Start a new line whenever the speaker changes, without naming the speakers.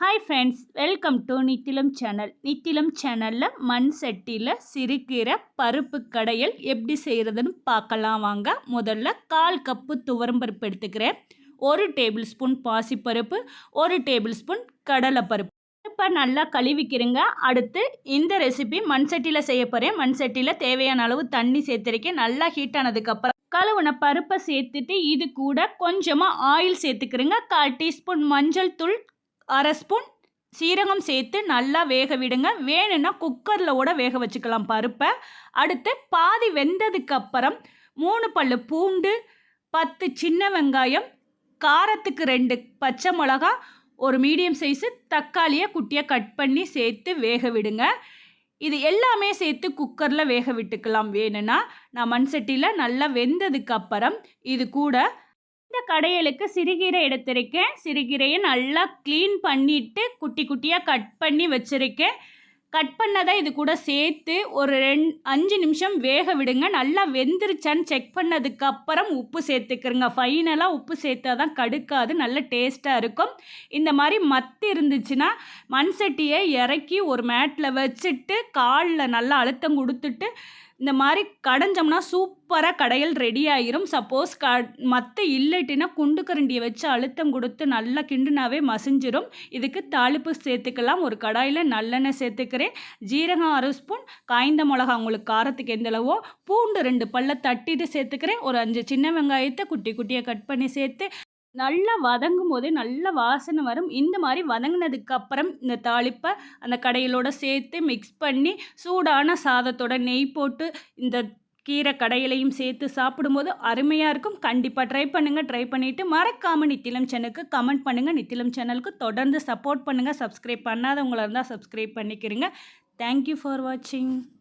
Hi friends welcome to Nithilam channel Nithilam சேனலில் மண் சட்டியில் சிறுகீரை பருப்பு கடையல் எப்படி செய்கிறதுன்னு பார்க்கலாம் வாங்க. முதல்ல கால் கப்பு துவரம்பருப்பு எடுத்துக்கிறேன். ஒரு டேபிள் ஸ்பூன் பாசிப்பருப்பு ஒரு டேபிள் ஸ்பூன் கடலைப்பருப்பு. இப்போ நல்லா கழுவிக்கிறேங்க. அடுத்து இந்த ரெசிபி மண் சட்டியில் செய்ய போகிறேன் மண் சட்டியில் தேவையான அளவு தண்ணி சேர்த்துருக்கேன். நல்லா ஹீட் ஆனதுக்கப்புறம் கழுவுன பருப்பை சேர்த்துட்டு இது கூட கொஞ்சமாக ஆயில் சேர்த்துக்கிறேங்க. கால் டீஸ்பூன் மஞ்சள் தூள் அரை ஸ்பூன் சீரகம் சேர்த்து நல்லா வேக விடுங்க. வேணும்னா குக்கரில் கூட வேக வச்சுக்கலாம் பருப்பை. அடுத்து பாதி வெந்ததுக்கப்புறம் மூணு பல்லு பூண்டு பத்து சின்ன வெங்காயம் காரத்துக்கு ரெண்டு பச்சை மிளகா ஒரு மீடியம் சைஸு தக்காளியை குட்டியாக கட் பண்ணி சேர்த்து வேக விடுங்க. இது எல்லாமே சேர்த்து குக்கரில் வேக விட்டுக்கலாம். வேணும்னா நான் மண் சட்டியில் நல்லா வெந்ததுக்கு அப்புறம் இது கூட இந்த கடையலுக்கு சிறுகீரை எடுத்திருக்கேன். சிறுகீரையை நல்லா க்ளீன் பண்ணிவிட்டு குட்டி குட்டியாக கட் பண்ணி வச்சுருக்கேன். கட் பண்ணதை இது கூட சேர்த்து ஒரு ரெண் அஞ்சு நிமிஷம் வேக விடுங்க. நல்லா வெந்துருச்சான்னு செக் பண்ணதுக்கப்புறம் உப்பு சேர்த்துக்கிறங்க. ஃபைனலாக உப்பு சேர்த்தா தான் கடுக்காது நல்ல டேஸ்ட்டாக இருக்கும். இந்த மாதிரி மத்து இருந்துச்சுன்னா மண் சட்டியை இறக்கி ஒரு மேட்டில் வச்சுட்டு காலில் நல்லா அழுத்தம் கொடுத்துட்டு இந்த மாதிரி கடைஞ்சோம்னா சூப்பராக கடையல் ரெடி ஆகிரும் சப்போஸ் க மற்ற இல்லட்டினா குண்டு கரண்டியை வச்சு அழுத்தம் கொடுத்து நல்லா கிண்டுனாவே மசிஞ்சிரும். இதுக்கு தாளிப்பு சேர்த்துக்கலாம். ஒரு கடாயில் நல்லெண்ணெய் சேர்த்துக்கிறேன். ஜீரகம் அரை ஸ்பூன் காய்ந்த மிளகா உங்களுக்கு காரத்துக்கு எந்தளவோ பூண்டு ரெண்டு பல்ல தட்டிட்டு சேர்த்துக்கிறேன். ஒரு அஞ்சு சின்ன வெங்காயத்தை குட்டி குட்டியாக கட் பண்ணி சேர்த்து நல்லா வதங்கும் போதே நல்ல வாசனை வரும். இந்த மாதிரி வதங்கினதுக்கு அப்புறம் இந்த தாளிப்பை அந்த கடையிலோட சேர்த்து மிக்ஸ் பண்ணி சூடான சாதத்தோட நெய் போட்டு இந்த கீரை கடையிலையும் சேர்த்து சாப்பிடும்போது அருமையாக இருக்கும். கண்டிப்பாக ட்ரை பண்ணுங்கள் ட்ரை பண்ணிவிட்டு மறக்காமல் நித்திலம் சேனலுக்கு கமெண்ட் பண்ணுங்கள் நித்திலம் சேனலுக்கு தொடர்ந்து சப்போர்ட் பண்ணுங்கள் சப்ஸ்கிரைப் பண்ணாதவங்களாக இருந்தால் சப்ஸ்கிரைப் பண்ணிக்கிறீங்க தேங்க்யூ ஃபார் வாட்சிங்